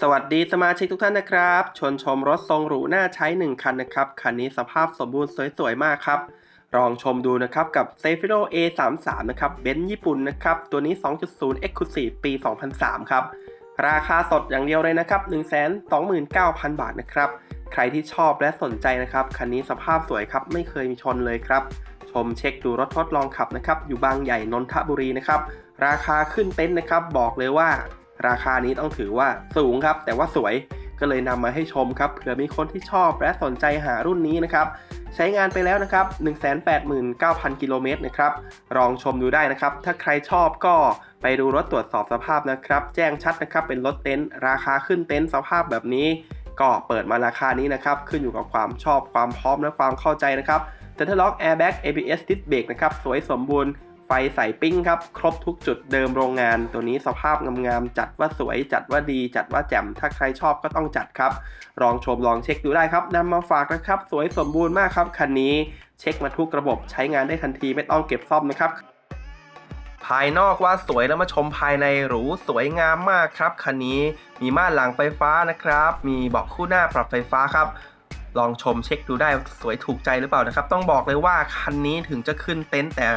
สวัสดีสมาชิกทุกท่านนะครับ ชวนชมรถทรงหรูน่าใช้ 1 คันนะครับ คันนี้สภาพสมบูรณ์สวยๆ มากครับลองชมดูนะครับกับ c e f i r o A33 นะครับเบนซ์ญี่ปุ่นนะครับ ตัวนี้ 2.0 Exclusive ปี 2003 ครับ ราคาสดอย่างเดียวเลยนะครับ 129,000 บาทนะครับ ใครที่ชอบและสนใจนะครับ คันนี้สภาพสวยครับ ไม่เคยมีชนเลยครับ ชมเช็คดูรถทดลองขับนะครับ อยู่บางใหญ่นนทบุรีนะครับ ราคาขึ้นเต็นท์นะครับ บอกเลยว่า ราคานี้ต้องถือว่าสูงครับ แต่ว่าสวยก็เลยนำมาให้ชมครับเผื่อมีคนที่ชอบและสนใจหารุ่นนี้นะครับ ใช้งานไปแล้วนะครับ 189,000 กิโลเมตรนะครับลองชมดูได้นะครับ ถ้าใครชอบก็ไปดูรถตรวจสอบสภาพนะครับ แจ้งชัดนะครับเป็นรถเต็นท์ราคาขึ้นเต็นท์สภาพแบบนี้ ก็เปิดมาราคานี้นะครับ ขึ้นอยู่กับความชอบความพร้อมและความเข้าใจนะครับเซ็นทรัลล็อกแอร์แบ็ก ABS ดิสเบรกนะครับสวยสมบูรณ์ ไฟใสปิ้งครับ ครบทุกจุดเดิมโรงงาน ตัวนี้สภาพงามๆจัดว่าสวยจัดว่าดี จัดว่าแจ่มถ้าใครชอบก็ต้องจัดครับ ลองชมลองเช็คดูได้ครับนำมาฝากนะครับ สวยสมบูรณ์มากครับคันนี้เช็คมาทุกระบบใช้งานได้ทันทีไม่ต้องเก็บซ่อมนะครับภายนอกว่าสวยแล้วมาชมภายในหรูสวยงามมากครับคันนี้มีม่านหลังไฟฟ้านะครับ มีเบาะคู่หน้าปรับไฟฟ้าครับ ลองชมเช็คดูได้สวยถูกใจหรือเปล่านะครับ ต้องบอกเลยว่าคันนี้ถึงจะขึ้นเต็นท์แต่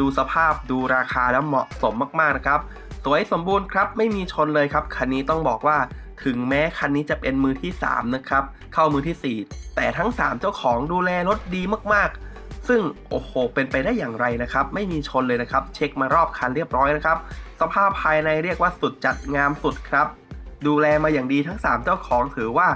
ดูสภาพดูราคาแล้วเหมาะสมมากๆนะครับ สวยสมบูรณ์ครับไม่มีชนเลยครับ คันนี้ต้องบอกว่าถึงแม้คันนี้จะเป็นมือที่ 3 นะครับ เข้ามือทีสี่4 แต่ทั้ง 3 เจ้าของดูแลรถดีมากๆ ซึ่งโอ้โห เป็นไปได้อย่างไรนะครับ ไม่มีชนเลยนะครับ เช็คมารอบคันเรียบร้อยนะครับ สภาพภายในเรียกว่าสุดจัดงามสุดครับ ดูแลมาอย่างดีทั้ง 3 เจ้าของถือว่า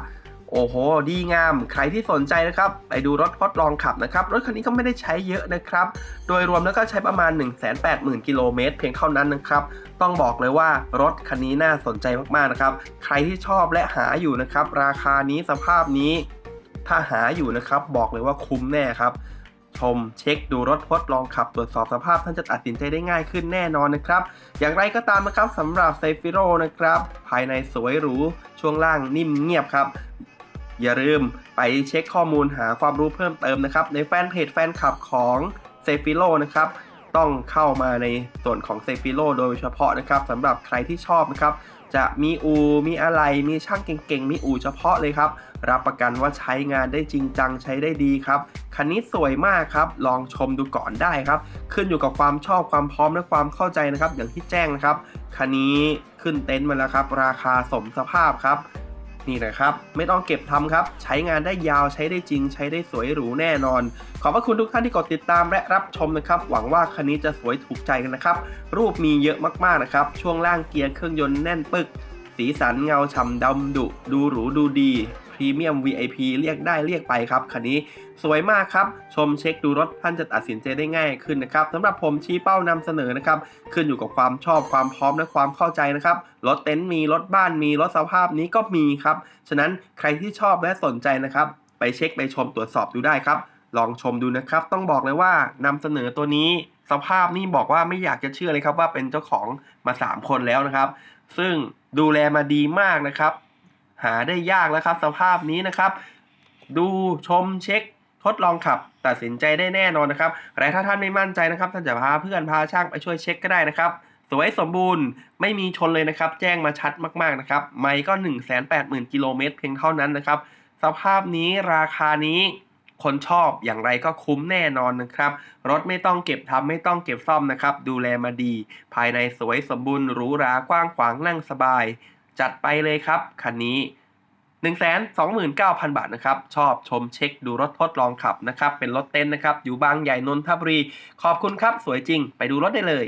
โอ้โห ดีงาม ใครที่สนใจนะครับ ไปดูรถทดลองขับนะครับ รถคันนี้ก็ไม่ได้ใช้เยอะนะครับ โดยรวมแล้วก็ใช้ประมาณ 180,000 กิโลเมตรเพียงเท่านั้นนะครับ ต้องบอกเลยว่ารถคันนี้น่าสนใจมากๆนะครับ ใครที่ชอบและหาอยู่นะครับ ราคานี้สภาพนี้ ถ้าหาอยู่นะครับ บอกเลยว่าคุ้มแน่ครับ ชมเช็คดูรถทดลองขับ ตรวจสอบสภาพท่านจะตัดสินใจได้ง่ายขึ้นแน่นอนนะครับ อย่างไรก็ตามนะครับสำหรับเซฟิโรนะครับ ภายในสวยหรู ช่วงล่างนิ่มเงียบครับ อย่าลืมไปเช็คข้อมูลหาความรู้เพิ่มเติมนะครับ ในแฟนเพจแฟนคลับของเซฟิโ o นะครับต้องเข้ามาในส่วนของเซฟิโ o โดยเฉพาะนะครับสำหรับใครที่ชอบนะครับ จะมีอู มีอะไร มีช่างเก่งๆ มีอูเฉพาะเลยครับ รับประกันว่าใช้งานได้จริงจังใช้ได้ดีครับ คันนี้สวยมากครับ ลองชมดูก่อนได้ครับ ขึ้นอยู่กับความชอบความพร้อมและความเข้าใจนะครับ อย่างที่แจ้งนะครับ คันนี้ขึ้นเต็นท์มาแล้วครับ ราคาสมสภาพครับ นี่นะครับ ไม่ต้องเก็บทำครับ ใช้งานได้ยาวใช้ได้จริง ใช้ได้สวยหรูแน่นอน ขอบพระคุณทุกท่านที่กดติดตามและรับชมนะครับ หวังว่าคันนี้จะสวยถูกใจกันนะครับ รูปมีเยอะมากๆนะครับ ช่วงล่างเกียร์เครื่องยนต์แน่นปึก สีสันเงาฉ่ำดำดุ ดูหรูดูดี พรีเมียม VIP เรียกได้เรียกไปครับคันนี้สวยมากครับ ชมเช็คดูรถท่านจะตัดสินใจได้ง่ายขึ้นนะครับสำหรับผมชี้เป้านำเสนอนะครับขึ้นอยู่กับความชอบความพร้อมและความเข้าใจนะครับรถเต็นท์มีรถบ้านมีรถสภาพนี้ก็มีครับฉะนั้นใครที่ชอบและสนใจนะครับ ไปเช็คไปชมตรวจสอบดูได้ครับ ลองชมดูนะครับ ต้องบอกเลยว่านำเสนอตัวนี้สภาพนี่บอกว่าไม่อยากจะเชื่อเลยครับว่าเป็นเจ้าของมา 3 คนแล้วนะครับ ซึ่งดูแลมาดีมากนะครับ หาได้ยากแล้วครับ สภาพนี้นะครับ ดูชมเช็คทดลองขับ ตัดสินใจได้แน่นอนนะครับแต่ถ้าท่านไม่มั่นใจนะครับท่านจะพาเพื่อนพาช่างไปช่วยเช็คก็ได้นะครับ สวยสมบูรณ์ไม่มีชนเลยนะครับ แจ้งมาชัดมากๆนะครับ ไม่ก็ 1 8 0 0 0 0กิโลเมตรเพียงเท่านั้นนะครับ สภาพนี้ราคานี้คนชอบอย่างไรก็คุ้มแน่นอนนะครับ รถไม่ต้องเก็บทำไม่ต้องเก็บซ่อมนะครับ ดูแลมาดี ภายในสวยสมบูรณ์หรูหรากว้างขวางนั่งสบาย จัดไปเลยครับคันนี้ 129,000 บาทนะครับ ชอบชมเช็คดูรถทดลองขับนะครับ เป็นรถเต้นนะครับ อยู่บางใหญ่นนทบุรี ขอบคุณครับ สวยจริง ไปดูรถได้เลย